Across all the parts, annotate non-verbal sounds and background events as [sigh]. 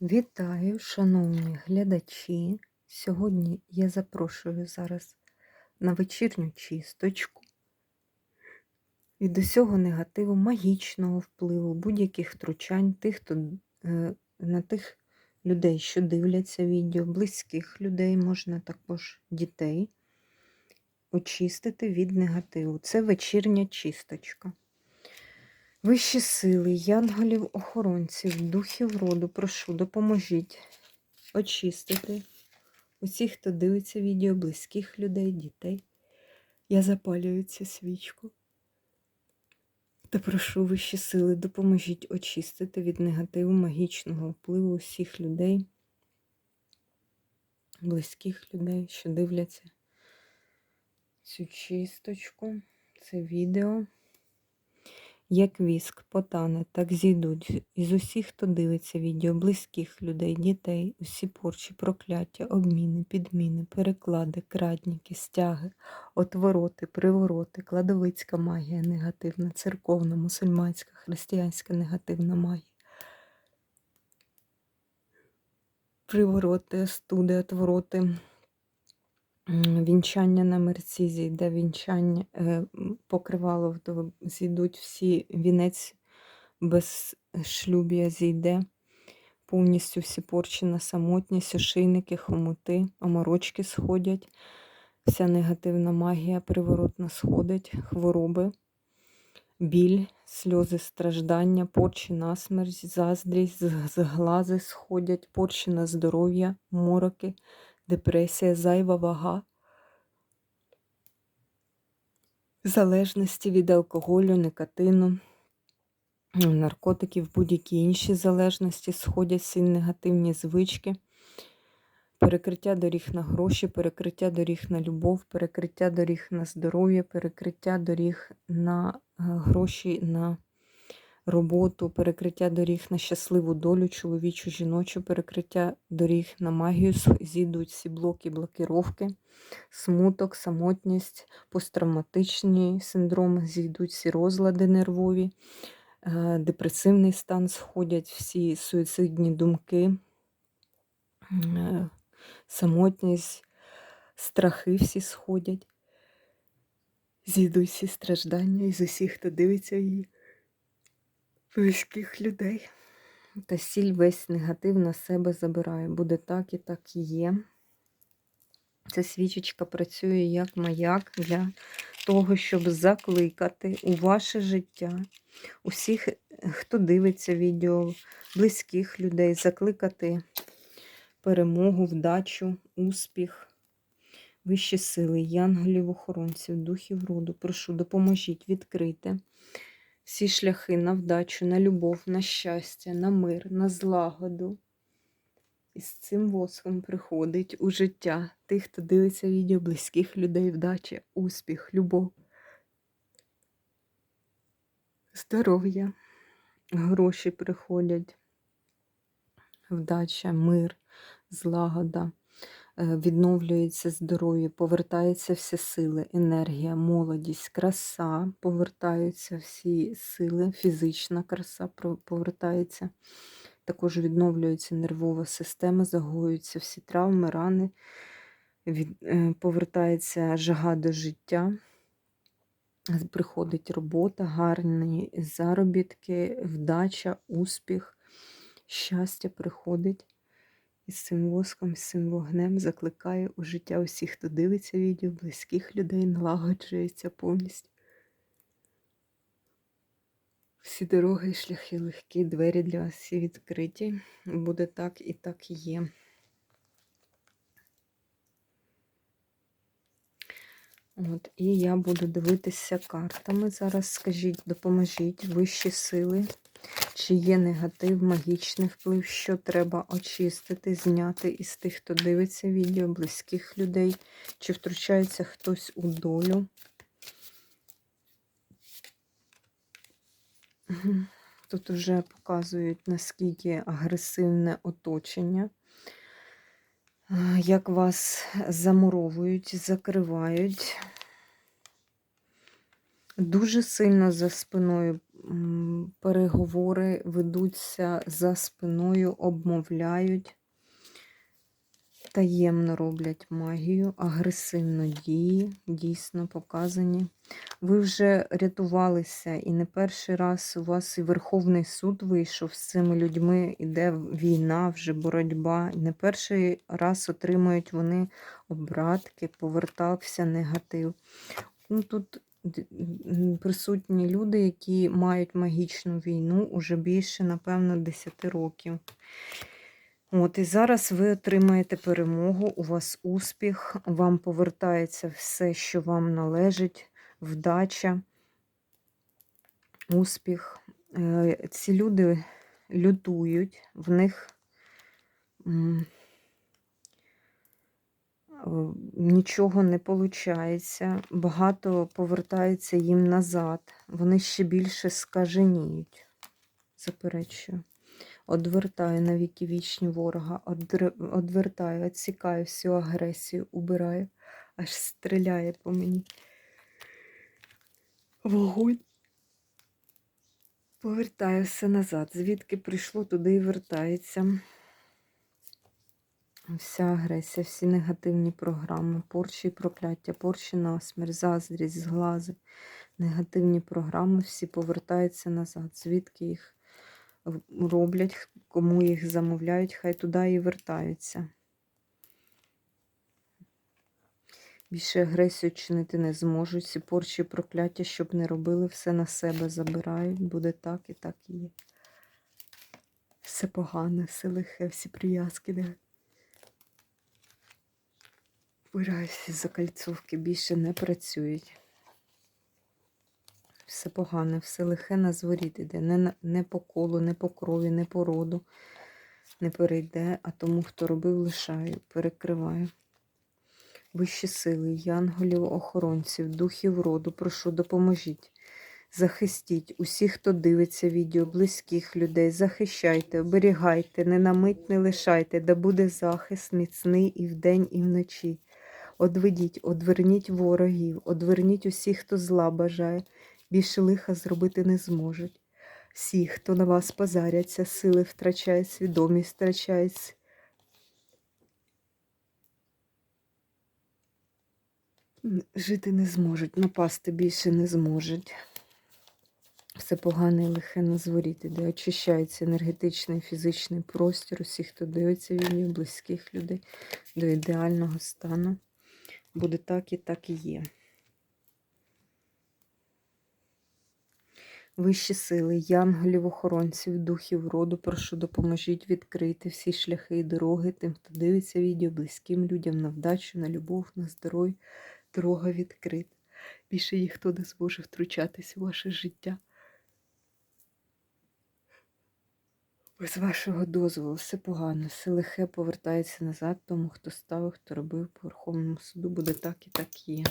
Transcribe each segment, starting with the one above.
Вітаю, шановні глядачі. Сьогодні я запрошую зараз на вечірню чисточку від усього негативу, магічного впливу, будь-яких втручань тих, хто е, на тих людей, що дивляться відео, близьких людей, можна також дітей очистити від негативу. Це вечірня чисточка. Вищі сили, янголів, охоронців, духів роду, прошу, допоможіть очистити усіх, хто дивиться відео, близьких людей, дітей. Я запалюю цю свічку. Та прошу вищі сили, допоможіть очистити від негативу магічного впливу усіх людей, близьких людей, що дивляться цю чисточку, це відео. Як віск, потане, так зійдуть із усіх, хто дивиться відео, близьких людей, дітей, усі порчі, прокляття, обміни, підміни, переклади, крадніки, стяги, отвороти, привороти, кладовицька магія негативна, церковна, мусульманська, християнська негативна магія. Привороти, студи, отвороти, вінчання на мерці зійде, вінчання е, покривало зійдуть всі, вінець без шлюбія зійде, повністю всі порчі на самотність, ошейники, хомути, оморочки сходять, вся негативна магія приворотна сходить, хвороби, біль, сльози, страждання, порчі на смерть, заздрість, зглази сходять, порчі на здоров'я, мороки, депресія, зайва вага. Залежності від алкоголю, никотину, наркотиків, будь-які інші залежності сходять всі негативні звички, перекриття доріг на гроші, перекриття доріг на любов, перекриття доріг на здоров'я, перекриття доріг на е, гроші, на роботу, перекриття доріг на щасливу долю, чоловічу, жіночу, перекриття доріг на магію, зійдуть всі блоки, блокіровки, смуток, самотність, посттравматичні синдроми, зійдуть всі розлади нервові. Е, депресивний стан сходять всі суїцидні думки, е, самотність, страхи всі сходять. Зійдуть всі страждання із усіх, хто дивиться її, близьких людей. Та сіль весь негатив на себе забирає. Буде так і так і є. Ця свічечка працює як маяк для того, щоб закликати у ваше життя усіх, хто дивиться відео, близьких людей, закликати перемогу, вдачу, успіх, вищі сили, янголів, охоронців, духів роду. Прошу, допоможіть відкрити всі шляхи на вдачу, на любов, на щастя, на мир, на злагоду. І з цим воском приходить у життя тих, хто дивиться відео близьких людей, вдача, успіх, любов, здоров'я, гроші приходять, вдача, мир, злагода, відновлюється здоров'я, повертаються всі сили, енергія, молодість, краса, повертаються всі сили, фізична краса повертається. Також відновлюється нервова система, загоюються всі травми, рани, від, е, повертається жага до життя, приходить робота, гарні заробітки, вдача, успіх, щастя приходить. І з цим воском, з цим вогнем закликає у життя усіх, хто дивиться відео, близьких людей, налагоджується повністю. Всі дороги шляхи легкі, двері для вас всі відкриті. Буде так і так є. От, і я буду дивитися картами. Зараз скажіть, допоможіть вищі сили, чи є негатив, магічний вплив, що треба очистити, зняти із тих, хто дивиться відео, близьких людей, чи втручається хтось у долю. Тут вже показують, наскільки агресивне оточення, як вас замуровують, закривають. Дуже сильно за спиною переговори ведуться за спиною, обмовляють, таємно роблять магію, агресивно дії, дійсно показані. Ви вже рятувалися, і не перший раз у вас і Верховний суд вийшов з цими людьми, іде війна, вже боротьба. Не перший раз отримують вони обратки, повертався негатив. Ну, Тут присутні люди, які мають магічну війну уже більше, напевно, 10 років. От, і зараз ви отримаєте перемогу, у вас успіх, вам повертається все, що вам належить, вдача, успіх. Е, Ці люди лютують, в них нічого не виходить, багато повертається їм назад, вони ще більше скаженіють. Заперечую. Одвертаю на віки вічні ворога, одвертаю, відсікаю всю агресію, убираю, аж стріляє по мені. Вогонь. Повертаю все назад. Звідки прийшло, туди і вертається. Вся агресія, всі негативні програми, порчі і прокляття, порчі насмерть, заздрість, зглази, негативні програми, всі повертаються назад. Звідки їх роблять, кому їх замовляють, хай туди і вертаються. Більше агресію чинити не зможуть. Всі порчі і прокляття, щоб не робили, все на себе забирають. Буде так і так і є. Все погане, все лихе, всі прив'язки. Вбираю закальцовки, більше не працюють. Все погане, все лихе на зворіт іде. Не, не по колу, не по крові, не по роду не перейде, а тому, хто робив, лишаю, перекриваю. Вищі сили, янголів, охоронців, духів роду, прошу, допоможіть. Захистіть усіх, хто дивиться відео, близьких людей, захищайте, оберігайте, не на мить не лишайте, да буде захист міцний і вдень, і вночі. Одведіть, одверніть ворогів, одверніть усіх, хто зла бажає, більше лиха зробити не зможуть. Всі, хто на вас позаряться, сили втрачають, свідомість втрачають. Н- Жити не зможуть, напасти більше не зможуть. Все погане і лихе на зворіт де очищається енергетичний фізичний простір усіх, хто дивиться відео, близьких людей до ідеального стану. Буде так і так і є. Вищі сили, янголів, охоронців, духів роду, прошу, допоможіть відкрити всі шляхи і дороги тим, хто дивиться відео, близьким людям на вдачу, на любов, на здоров'я. Дорога відкрита. Більше ніхто не зможе втручатись у ваше життя. Без вашого дозволу все погано, все лихе повертається назад тому, хто ставив, хто робив по Верховному суду, буде так і так є.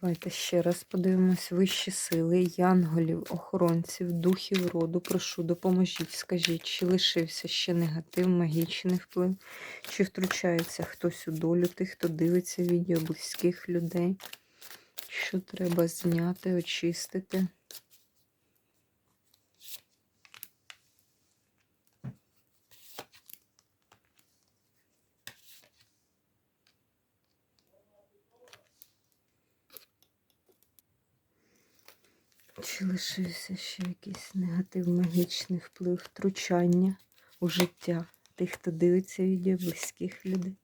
Давайте ще раз подивимось вищі сили, янголів, охоронців, духів роду. Прошу, допоможіть, скажіть, чи лишився ще негатив, магічний вплив, чи втручається хтось у долю тих, хто дивиться відео близьких людей. Що треба зняти, очистити? Чи лишився ще якийсь негатив, магічний вплив, втручання у життя тих, хто дивиться відео близьких людей?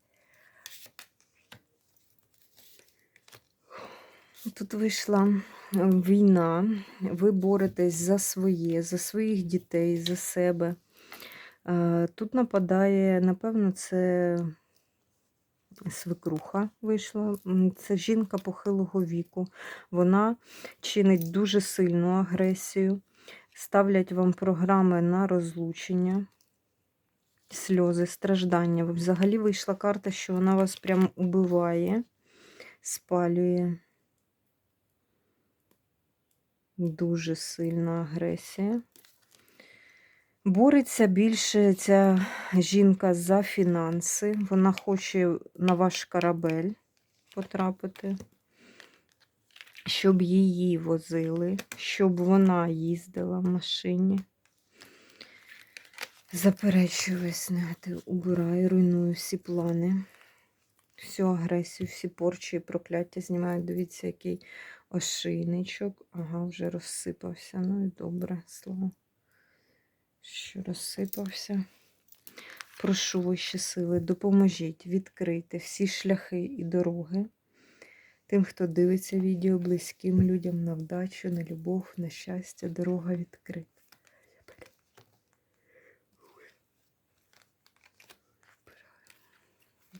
Тут вийшла війна, ви боретесь за своє, за своїх дітей, за себе. Е, Тут нападає, напевно, це свекруха вийшла. Це жінка похилого віку. Вона чинить дуже сильну агресію. Ставлять вам програми на розлучення, сльози, страждання. Взагалі вийшла карта, що вона вас прям убиває, спалює. Дуже сильна агресія. Бореться більше ця жінка за фінанси. Вона хоче на ваш корабель потрапити, щоб її возили, щоб вона їздила в машині. Заперечую весь негатив, убираю, руйную всі плани, всю агресію, всі порчі прокляття знімаю. Дивіться, який ошейничок. Ага, вже розсипався. Ну і добре, слово. Що розсипався. Прошу вищі сили, допоможіть відкрити всі шляхи і дороги тим, хто дивиться відео близьким людям на вдачу, на любов, на щастя, дорога відкрита.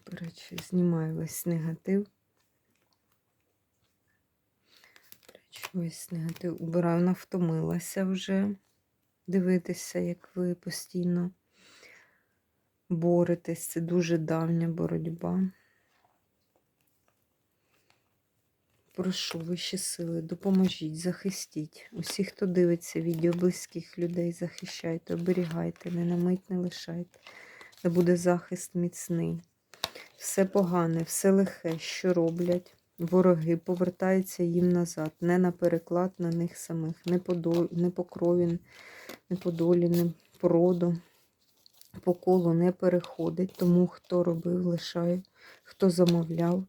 Речі, знімаю весь негатив. Речі, Весь негатив убираю, вона втомилася вже дивитися, як ви постійно боретесь. Це дуже давня боротьба. Прошу вищі сили, допоможіть, захистіть. Усіх, хто дивиться відео близьких людей, захищайте, оберігайте, не на мить не лишайте. Де буде захист міцний. Все погане, все лихе, що роблять. Вороги повертаються їм назад, не на переклад на них самих, не по, до... не по крові, не по долі, не по роду, по колу не переходить. Тому хто робив, лишає, хто замовляв.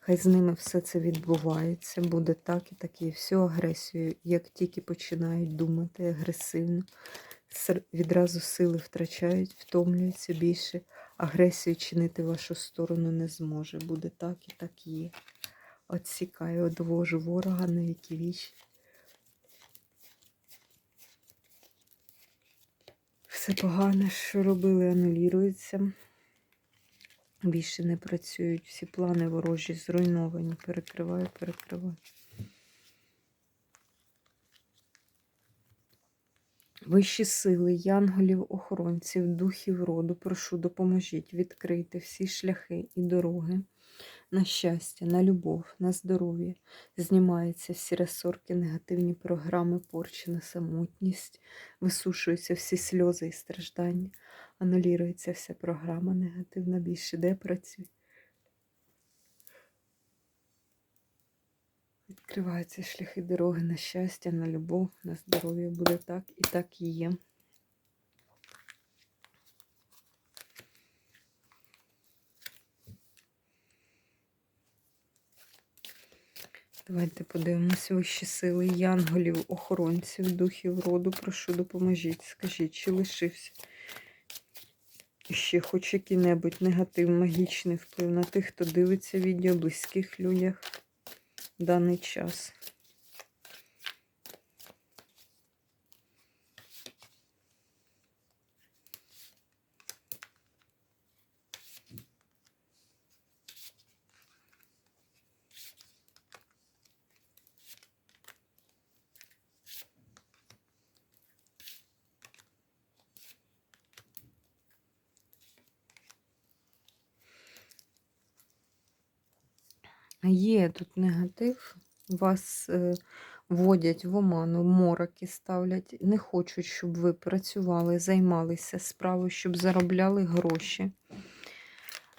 Хай з ними все це відбувається, буде так і так є. Всю агресію, як тільки починають думати агресивно, відразу сили втрачають, втомлюються більше. Агресію чинити в вашу сторону не зможе. Буде так і так є. Отсікаю, одвожу ворога на віки вічі. Все погане, що робили, анулюється. Більше не працюють. Всі плани ворожі зруйновані. Перекриваю, перекриваю. Вищі сили, янголів, охоронців, духів роду, прошу, допоможіть відкрити всі шляхи і дороги на щастя, на любов, на здоров'я. Знімаються всі ресорки, негативні програми, порчі на самотність, висушуються всі сльози і страждання, анулюється вся програма негативна, більше де працює. Відкриваються шляхи дороги на щастя, на любов, на здоров'я. Буде так і так і є. Давайте подивимося вищі сили янголів, охоронців, духів роду. Прошу, допоможіть. Скажіть, чи лишився ще хоч який-небудь негатив, магічний вплив на тих, хто дивиться відео близьких людях в даний час. Є тут негатив, вас е, вводять в оману, мороки ставлять, не хочуть, щоб ви працювали, займалися справою, щоб заробляли гроші.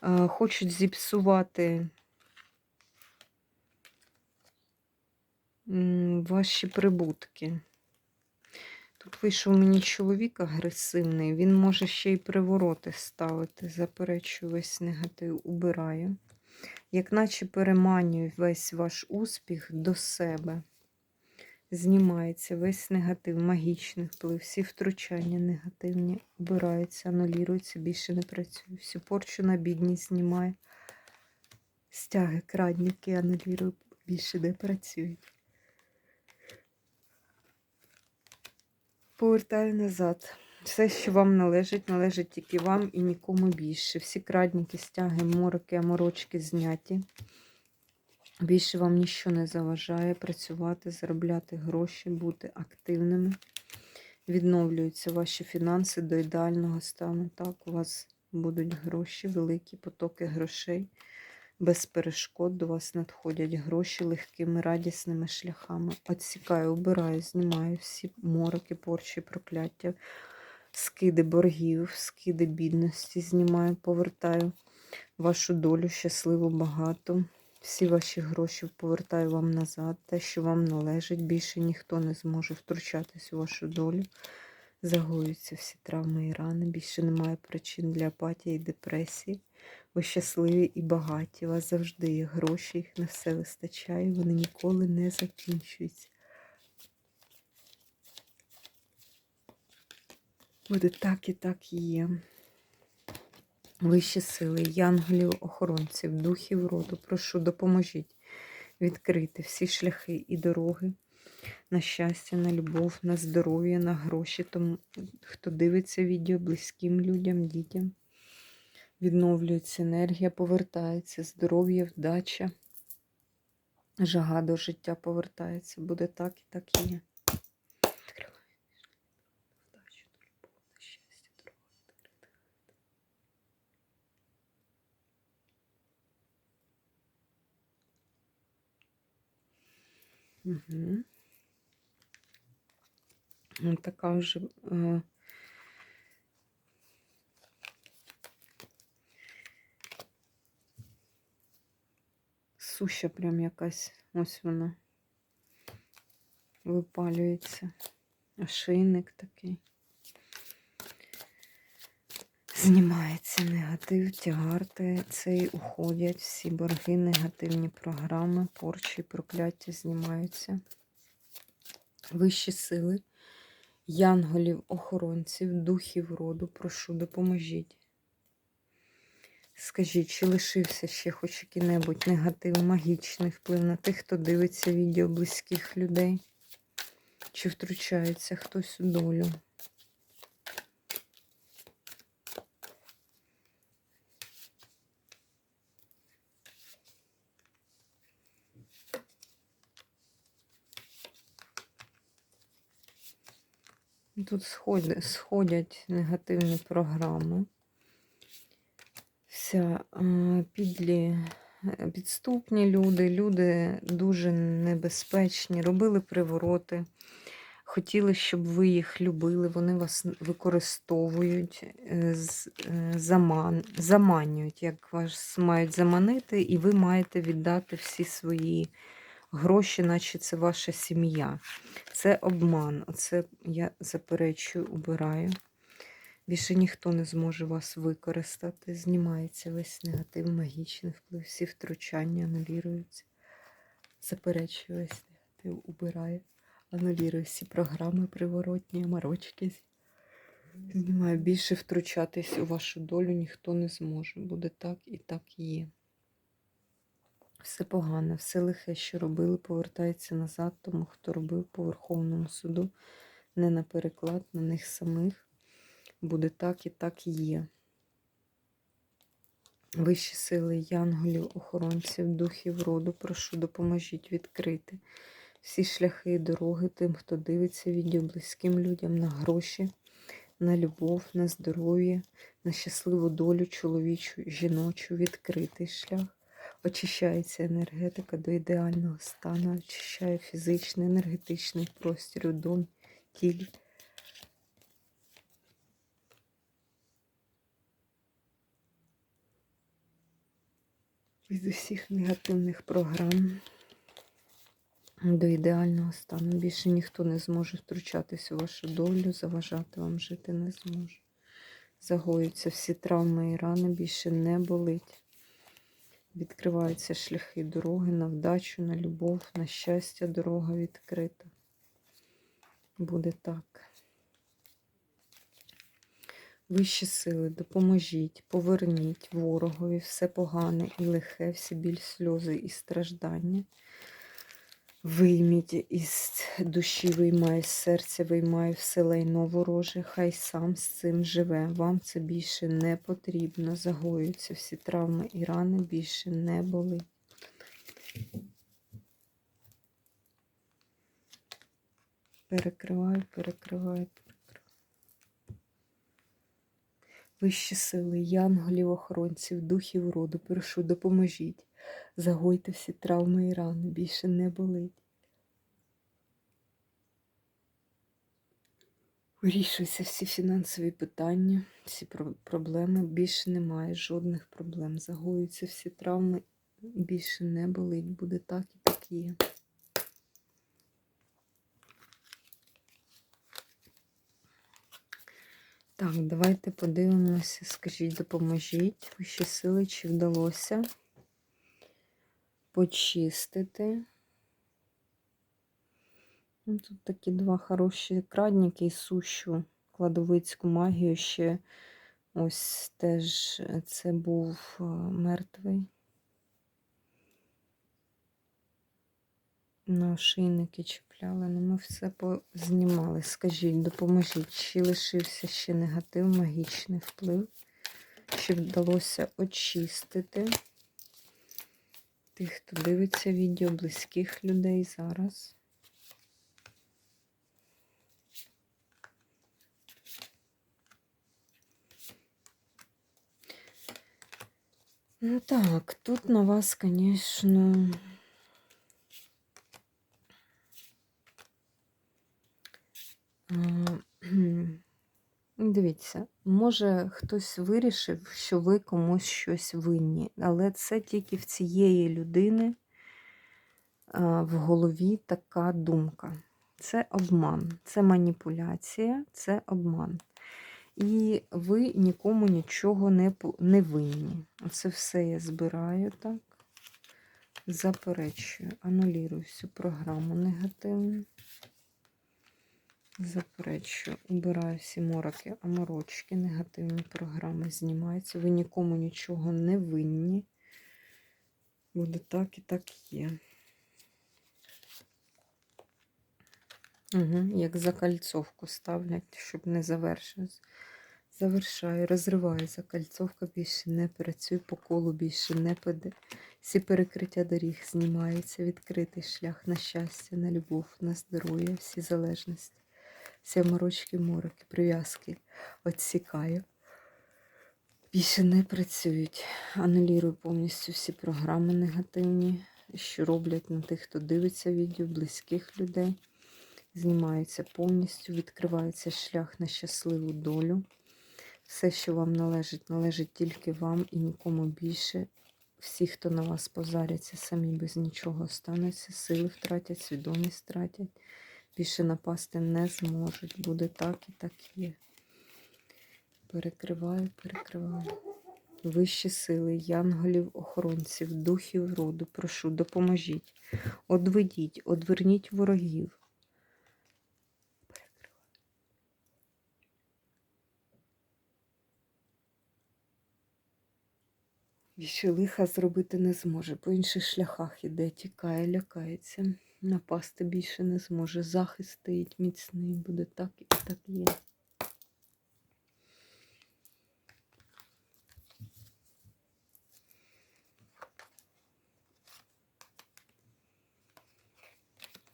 Е, хочуть зіпсувати ваші прибутки. Тут вийшов мені чоловік агресивний, він може ще й привороти ставити. Заперечую весь негатив, убираю як наче переманює весь ваш успіх до себе. Знімається весь негатив, магічний вплив, всі втручання негативні обираються, анулюються, більше не працює. Всю порчу на бідність знімає. Стяги, крадники анулюю, більше не працюють. Повертаю назад. Все, що вам належить, належить тільки вам і нікому більше. Всі крадніки, стяги, мороки, аморочки зняті. Більше вам нічого не заважає працювати, заробляти гроші, бути активними. Відновлюються ваші фінанси до ідеального стану. Так, у вас будуть гроші, великі потоки грошей. Без перешкод до вас надходять гроші легкими, радісними шляхами. Отсікаю, обираю, знімаю всі мороки, порчі, прокляття скиди боргів, скиди бідності знімаю, повертаю вашу долю щасливо багато. Всі ваші гроші повертаю вам назад. Те, що вам належить, більше ніхто не зможе втручатись у вашу долю. Загоюються всі травми і рани. Більше немає причин для апатії і депресії. Ви щасливі і багаті. У вас завжди є гроші, їх на все вистачає, вони ніколи не закінчуються. Буде так і так є. Вищі сили, янголів, охоронців, духів роду, прошу, допоможіть відкрити всі шляхи і дороги на щастя, на любов, на здоров'я, на гроші. Тому, хто дивиться відео близьким людям, дітям. Відновлюється енергія, повертається, здоров'я, вдача, жага до життя повертається. Буде так і так є. Вдачу, любов, на щастя, дорога. Угу. Така вже е, суща прям якась, ось вона випалюється. Ошейник такий. Знімається негатив, тягарти цей уходять, всі борги, негативні програми, порчі, прокляття знімаються. Вищі сили, янголів, охоронців, духів роду, прошу, допоможіть. Скажіть, чи лишився ще хоч який-небудь негатив, магічний вплив на тих, хто дивиться відео близьких людей? Чи втручається хтось у долю? Тут сходять, сходять негативні програми. Вся е, підлі, е, підступні люди, люди дуже небезпечні, робили привороти, хотіли, щоб ви їх любили, вони вас використовують, е, заман, заманюють, як вас мають заманити, і ви маєте віддати всі свої гроші, наче це ваша сім'я. Це обман. Оце я заперечую, убираю. Більше ніхто не зможе вас використати. Знімається весь негатив, магічний вплив, всі втручання анулюються. Заперечую весь негатив, убираю, анулюю всі програми приворотні, марочки. Знімаю більше втручатись у вашу долю ніхто не зможе. Буде так і так є. Все погане, все лихе, що робили, повертається назад, тому хто робив по Верховному суду, не на переклад, на них самих. Буде так і так і є. Вищі сили янголів, охоронців, духів роду, прошу, допоможіть відкрити всі шляхи і дороги тим, хто дивиться відео близьким людям на гроші, на любов, на здоров'я, на щасливу долю чоловічу, жіночу, відкритий шлях. Очищається енергетика до ідеального стану, очищає фізичний, енергетичний простір у домі, тілі. Від усіх негативних програм до ідеального стану. Більше ніхто не зможе втручатись у вашу долю, заважати вам жити не зможе. Загоюються всі травми і рани, більше не болить. Відкриваються шляхи дороги на вдачу, на любов, на щастя, дорога відкрита. Буде так. Вищі сили, допоможіть, поверніть ворогові все погане і лихе, всі біль, сльози і страждання. Вийміть із душі, виймає з серця, виймає все лайно вороже, хай сам з цим живе. Вам це більше не потрібно. Загоюються всі травми і рани більше не болить. Перекриваю, перекриваю, перекриваю. Вищі сили, янголів, охоронців, духів роду, прошу, допоможіть. Загойте всі травми і рани, більше не болить. Вирішуються всі фінансові питання, всі проблеми. Більше немає жодних проблем. Загоюються всі травми. Більше не болить. Буде так і так є. Так, давайте подивимося. Скажіть, допоможіть. Вищі сили, чи вдалося почистити. Ну, Тут такі два хороші крадники і сущу кладовицьку магію ще ось теж це був мертвий. На ошейники чіпляли, ну ми все познімали. Скажіть, допоможіть, чи лишився ще негатив, магічний вплив, чи вдалося очистити тих, хто дивиться відео, близьких людей зараз. Ну так, тут на вас, кхм, дивіться, може хтось вирішив, що ви комусь щось винні, але це тільки в цієї людини в голові така думка. Це обман, це маніпуляція, це обман. І ви нікому нічого не, не винні. Оце все я збираю так. Заперечую, анулюю всю програму негативну. Заперечую, убираю всі мороки, аморочки, негативні програми знімаються. Ви нікому нічого не винні. Буде так і так є. Угу, як закальцовку ставлять, щоб не завершилось. Завершаю, розриваю закальцовка, більше не працює, по колу більше не паде. Всі перекриття доріг знімаються, відкритий шлях на щастя, на любов, на здоров'я, всі залежності, всі морочки, мороки, прив'язки відсікаю. Більше не працюють. Анулірую повністю всі програми негативні, що роблять на тих, хто дивиться відео, близьких людей. Знімаються повністю, відкривається шлях на щасливу долю. Все, що вам належить, належить тільки вам і нікому більше. Всі, хто на вас позаряться, самі без нічого остануться, сили втратять, свідомість втратять. Більше напасти не зможуть. Буде так і так є. Перекриваю, перекриваю. Вищі сили, янголів, охоронців, духів роду, прошу, допоможіть. Одведіть, одверніть ворогів. Більше лиха зробити не зможе. По інших шляхах іде, тікає, лякається. Напасти більше не зможе. Захист стоїть міцний, буде так і так є.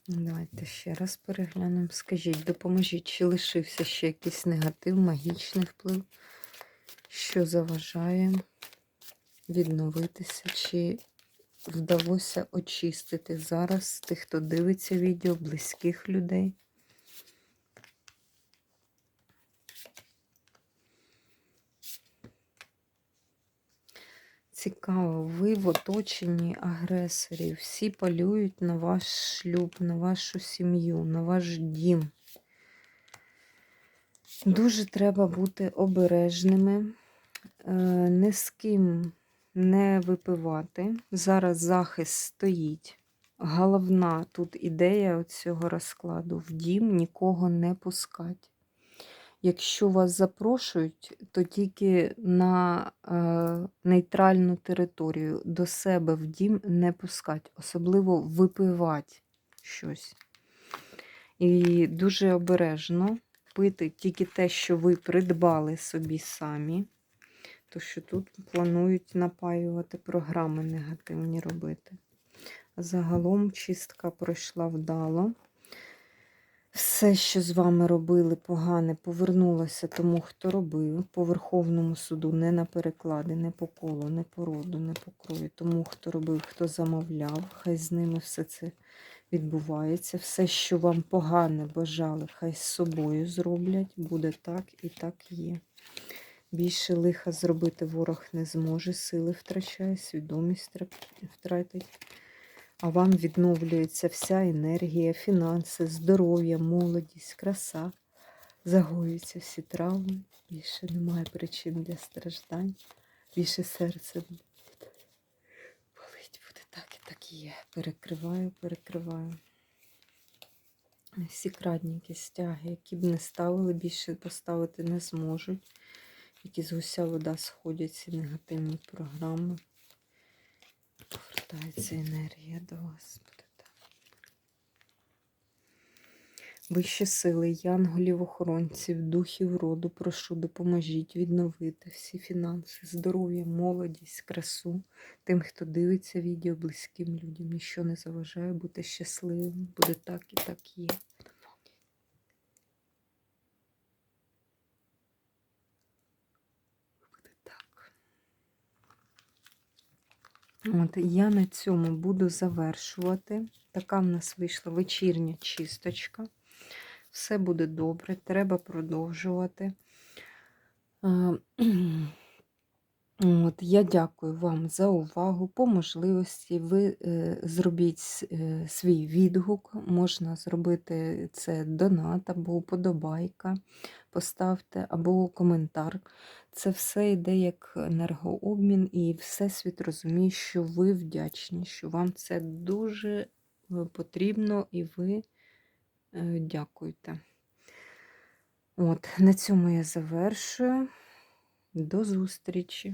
Давайте ще раз переглянемо. Скажіть, допоможіть, чи лишився ще якийсь негатив, магічний вплив, що заважає відновитися, чи вдалося очистити зараз тих, хто дивиться відео, близьких людей. Цікаво, ви в оточенні агресорів. Всі полюють на ваш шлюб, на вашу сім'ю, на ваш дім. Дуже треба бути обережними, е, ні з ким не випивати. Зараз захист стоїть. Головна тут ідея цього розкладу в дім нікого не пускати. Якщо вас запрошують, то тільки на е, нейтральну територію до себе в дім не пускати, особливо випивати щось. І дуже обережно пити тільки те, що ви придбали собі самі, то що тут планують напаювати програми негативні робити. Загалом чистка пройшла вдало. Все, що з вами робили погане, повернулося тому, хто робив. По Верховному суду не на переклади, не по колу, не по роду, не по крові. Тому, хто робив, хто замовляв, хай з ними все це відбувається. Все, що вам погане бажали, хай з собою зроблять. Буде так і так є. Більше лиха зробити ворог не зможе, сили втрачає, свідомість втратить. А вам відновлюється вся енергія, фінанси, здоров'я, молодість, краса. Загоюються всі травми. Більше немає причин для страждань. Більше серце болить, буде так і так і є. Перекриваю, перекриваю. Всі крадніки, стяги, які б не ставили, більше поставити не зможуть. Які з гуся вода сходять ці негативні програми. Повертається енергія до вас. Вищі сили, янголів, охоронців, духів роду, прошу, допоможіть відновити всі фінанси, здоров'я, молодість, красу. Тим, хто дивиться відео, близьким людям, ніщо не заважає бути щасливим. Буде так і так є. От, я на цьому буду завершувати. Така в нас вийшла вечірня чисточка. Все буде добре, треба продовжувати. [clears throat] От, я дякую вам за увагу. По можливості ви е, зробіть е, свій відгук. Можна зробити це донат або подобайка, поставте, або коментар. Це все йде як енергообмін, і Всесвіт розуміє, що ви вдячні, що вам це дуже е, потрібно, і ви е, дякуйте. От, на цьому я завершую. До зустрічі!